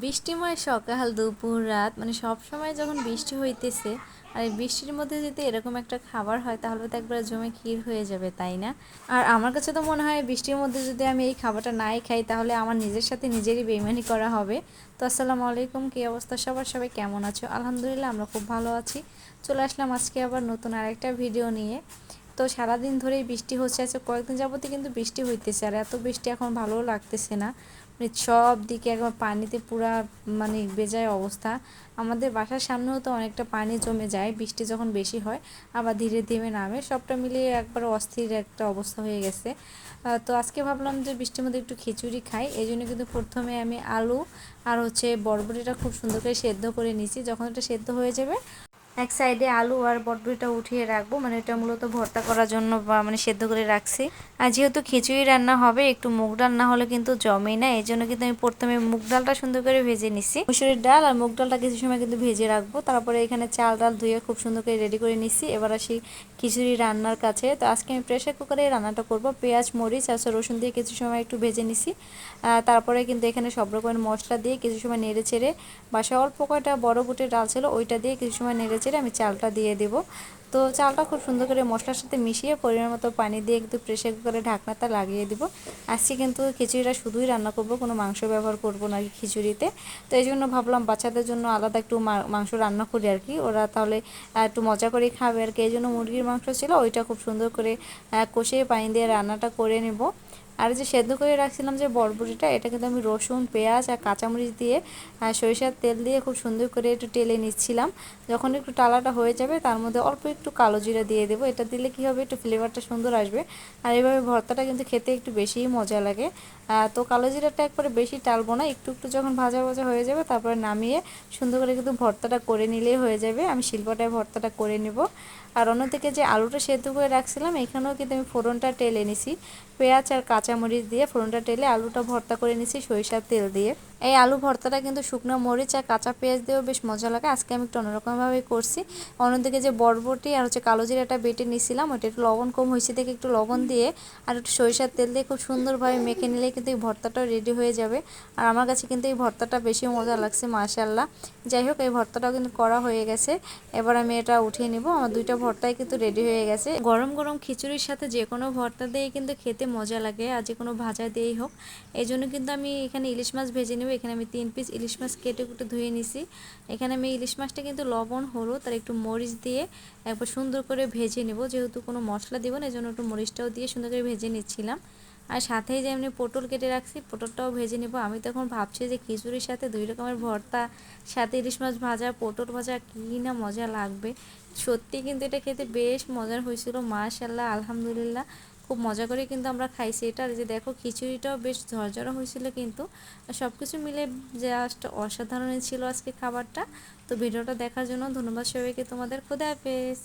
বৃষ্টিময় সকাল, দুপুর, রাত মানে সব সময় যখন বৃষ্টি হইতেছে, আর বৃষ্টির মধ্যে যদি এরকম একটা খাবার হয়, তাহলে তো একবার জমে ক্ষীর হয়ে যাবে, তাই না? আর আমার কাছে তো মনে হয় বৃষ্টির মধ্যে যদি আমি এই খাবারটা নাই খাই, তাহলে আমার নিজের সাথে নিজেরই বেইমানি করা হবে। তো আসসালামু আলাইকুম, কী অবস্থা সবার? সবাই কেমন আছো? আলহামদুলিল্লাহ, আমরা খুব ভালো আছি। চলে আসলাম আজকে আবার নতুন আরেকটা ভিডিও নিয়ে। তো সারাদিন ধরেই বৃষ্টি হচ্ছে আছে কয়েকদিন যাবতই কিন্তু বৃষ্টি হইতেছে, আর এত বৃষ্টি এখন ভালোও লাগতেছে না। মানে সব দিকে একবার পানিতে পুরা মানে বেজায় অবস্থা। আমাদের বাসার সামনেও তো অনেকটা পানি জমে যায়, বৃষ্টি যখন বেশি হয়, আবার ধীরে ধীরে নামে। সবটা মিলিয়ে একবার অস্থির একটা অবস্থা হয়ে গেছে। তো আজকে ভাবলাম যে বৃষ্টির মধ্যে একটু খিচুড়ি খাই। এই জন্য কিন্তু প্রথমে আমি আলু আর হচ্ছে বরবটিটা খুব সুন্দর করে সেদ্ধ করে নিছি যখন এটা সেদ্ধ হয়ে যাবে এক সাইডে আলু আর বটবটিটা উঠিয়ে রাখব। মানে এটা মূলত ভর্তা করার জন্য বা মানে সেদ্ধ করে রাখছি। আর যেহেতু খিচুড়ি রান্না হবে, একটু মুগ ডাল না হলে কিন্তু জমেই না। এই জন্য কিন্তু আমি প্রথমে মুগ ডালটা সুন্দর করে ভেজে নিছি। মুসুরির ডাল আর মুগ ডালটা কিছু সময় কিন্তু ভেজে রাখব। তারপরে এখানে চাল ডাল ধুয়ে খুব সুন্দর করে রেডি করে নিছি। এবার আসি খিচুড়ি রান্নার কাছে। তো আজকে আমি প্রেশার কুকারে রান্নাটা করব। পেঁয়াজ, মরিচ আর রসুন দিয়ে কিছু সময় একটু ভেজে নিছি। তারপরে কিন্তু এখানে সব রকমের মশলা দিয়ে কিছু সময় নেড়ে চেড়ে বাসা অল্প কয়টা বড় বুটের ডাল ছিল, ওইটা দিয়ে কিছু সময় নেড়ে চেড়ে আমি চালটা দিয়ে দেবো। তো চালটা খুব সুন্দর করে মশলার সাথে মিশিয়ে পরিমাণ মতো পানি দিয়ে একটু প্রেশার কুকারে ঢাকনাটা লাগিয়ে দিব। আজকে কিন্তু খিচুড়িটা শুধুই রান্না করব, কোনো মাংস ব্যবহার করব না খিচুড়িতে। তো এই জন্য ভাবলাম বাচ্চাদের জন্য আলাদা একটু মাংস রান্না করি আর কি। ওরা তাহলে একটু মজা করে খাবে আর কি। এই জন্য মুরগির মাংস ছিল, ওইটা খুব সুন্দর করে কষিয়ে পানি দিয়ে রান্নাটা করে নেব। আর যে সেদ্ধ করে রাখছিলাম যে বরবটিটা, এটা কিন্তু আমি রসুন, পেঁয়াজ আর কাঁচামরিচ দিয়ে সরিষার তেল দিয়ে খুব সুন্দর করে একটু টেলে নিচ্ছিলাম। যখন একটু টালাটা হয়ে যাবে, তার মধ্যে অল্প একটু কালো জিরা দিয়ে দেবো। এটা দিলে কি হবে? একটু ফ্লেভারটা সুন্দর আসবে। আর এইভাবে ভর্তাটা কিন্তু খেতে একটু বেশিই মজা লাগে। তো কালো জিরাটা একবারে বেশি টালবো না। একটু একটু যখন ভাজা ভাজা হয়ে যাবে, তারপরে নামিয়ে সুন্দর করে কিন্তু ভর্তাটা করে নিলেই হয়ে যাবে। আমি শিল্পটায় ভর্তাটা করে নেব। আর অন্যদিকে যে আলুটা সেদ্ধ করে রাখছিলাম, এখানেও কিন্তু আমি ফোড়নটা টেলে নিছি। পেঁয়াজ আর কাঁচামরিচ দিয়ে ফোড়নটা টেলে আলুটা ভর্তা করে নিছি সরিষার তেল দিয়ে। এই আলু ভর্তাটা কিন্তু শুকনো মরিচ আর কাঁচা পেঁয়াজ দিয়েও বেশ মজা লাগে। আজকে আমি একটু অন্যরকমভাবে করছি। অন্যদিকে যে বরবটি আর হচ্ছে কালো জিরাটা বেটে নিছিলাম ওইটা একটু লবণ কম হয়েছে দেখে একটু লবণ দিয়ে আর একটু সরিষার তেল দিয়ে খুব সুন্দরভাবে মেখে নিলে কিন্তু এই ভর্তাটাও রেডি হয়ে যাবে। আর আমার কাছে কিন্তু এই ভর্তাটা বেশি মজা লাগছে মাশাল্লাহ যাই হোক এই ভর্তাটাও কিন্তু করা হয়ে গেছে। এবার আমি এটা উঠিয়ে নিব। আমার দুইটা ভর্তাই কিন্তু রেডি হয়ে গেছে। গরম গরম খিচুড়ির সাথে যে কোনো ভর্তা দিয়ে কিন্তু খেতে মজা লাগে আর যে কোনো ভাজা দিয়েই হোক। এই জন্য কিন্তু আমি এখানে ইলিশ মাছ ভেজে নেব এখানে আমি তিন পিস ইলিশ মাছ কেটে কুটে ধুয়ে নিছি। এখানে আমি ইলিশ মাছটা কিন্তু লবণ, হলুদ আর একটু মরিচ দিয়ে একবার সুন্দর করে ভেজে নেব। যেহেতু কোনো মশলা দিব না এই জন্য একটু মরিচটাও দিয়ে সুন্দর করে ভেজে নিচ্ছিলাম। আর সাথেই যে এমনি পটল কেটে রাখছি, পটলটাও ভেজে নেব। আমি তখন ভাবছি যে খিচুড়ির সাথে দুই রকমের ভর্তা, সাথে ইলিশ মাছ ভাজা, পটল ভাজা, কী না মজা লাগবে। সত্যি কিন্তু এটা খেতে বেশ মজার হয়েছিল মাশাল্লাহ আলহামদুলিল্লাহ। খুব মজা করে কিন্তু আমরা খাইছি। এটা আর যে দেখো খিচুড়িটাও বেশ ঝরঝরা হয়েছিল কিন্তু সব কিছু মিলে জাস্ট অসাধারণ ছিল আজকে খাবারটা। তো ভিডিওটা দেখার জন্য ধন্যবাদ সবাইকে। তোমাদের খুদে হাফেজ।